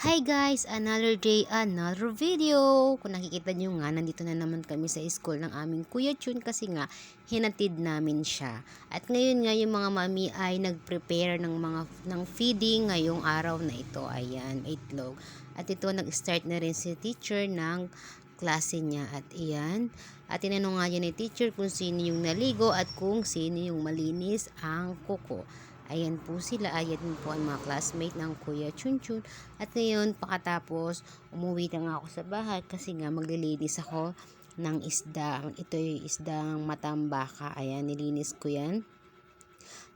Hi guys! Another day, another video! Kung nakikita nyo nga, nandito na naman kami sa school ng aming Kuya Chun kasi nga, hinatid namin siya. At ngayon nga, yung mga mami ay nag-prepare ng mga ng feeding ngayong araw na ito. Ayan, itlog. At ito, nag-start na rin si teacher ng klase niya. At iyan, at tinanong nga ni teacher kung sino yung naligo at kung sino yung malinis ang kuko. Ayan po sila, ayan po ang mga classmate ng Kuya Chun Chun. At ngayon, pakatapos, umuwi na nga ako sa bahay kasi nga maglilinis ako ng isda. Ito yung isdang matambaka. Ayan, nilinis ko yan.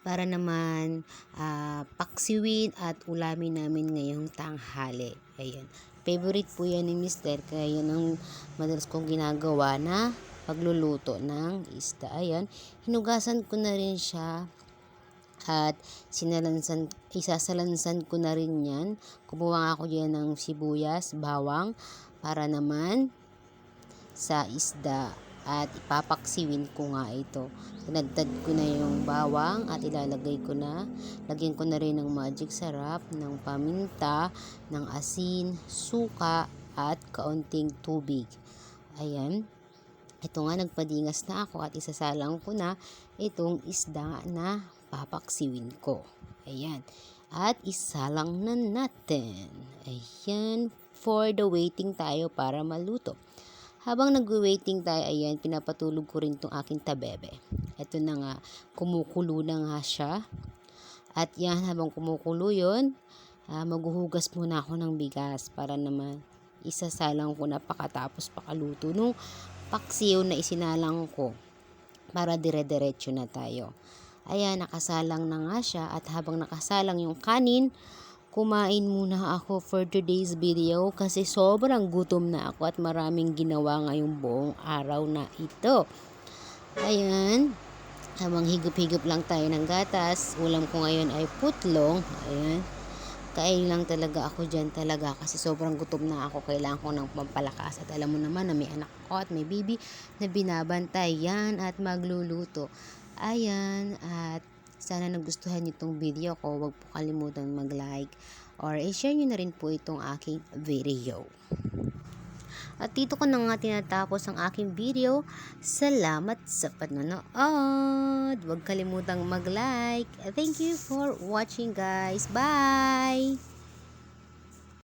Para naman ah, paksiwin at ulamin namin ngayong tanghali. Ayan. Favorite po yan ni Mister. Kaya yan ang madalas kong ginagawa na pagluluto ng isda. Ayan. Hinugasan ko na rin siya at sinalansan, isasalansan ko na rin yan. Kumuha ako dyan ng sibuyas, bawang, para naman sa isda at ipapaksiwin ko nga ito. Pinagtad ko na yung bawang at ilalagay ko na. Lagyan ko na rin ng magic sarap, ng paminta, ng asin, suka, at kaunting tubig. Ayan. Ito nga, nagpadingas na ako at isasalang ko na itong isda na papaksiwin ko. Ayan. At isalang na natin. Ayan. For the waiting tayo para maluto. Habang nag-waiting tayo, ayan, pinapatulog ko rin tong aking tabebe. Ito na nga, kumukulo na nga siya. At yan, habang kumukulo yun, ah, maghuhugas muna ako ng bigas para naman isasalang ko na pakatapos pakaluto nung paksiw na isinalang ko para dire-diretso na tayo. Ayan, nakasalang na nga siya at habang nakasalang yung kanin, kumain muna ako for today's video kasi sobrang gutom na ako at maraming ginawa ngayong buong araw na ito. Ayan, habang higop-higop lang tayo ng gatas, ulam ko ngayon ay putlong. Ayan, kain lang talaga ako dyan talaga kasi sobrang gutom na ako. Kailangan ko ng pampalakas. At alam mo naman na may anak ko at may baby na binabantay yan at magluluto. Ayan, at sana nagustuhan niyo itong video ko. Huwag po kalimutan mag-like or i-share niyo na rin po itong aking video. At dito ko na nga tinatapos ang aking video. Salamat sa panonood. Huwag kalimutang mag-like. Thank you for watching guys. Bye!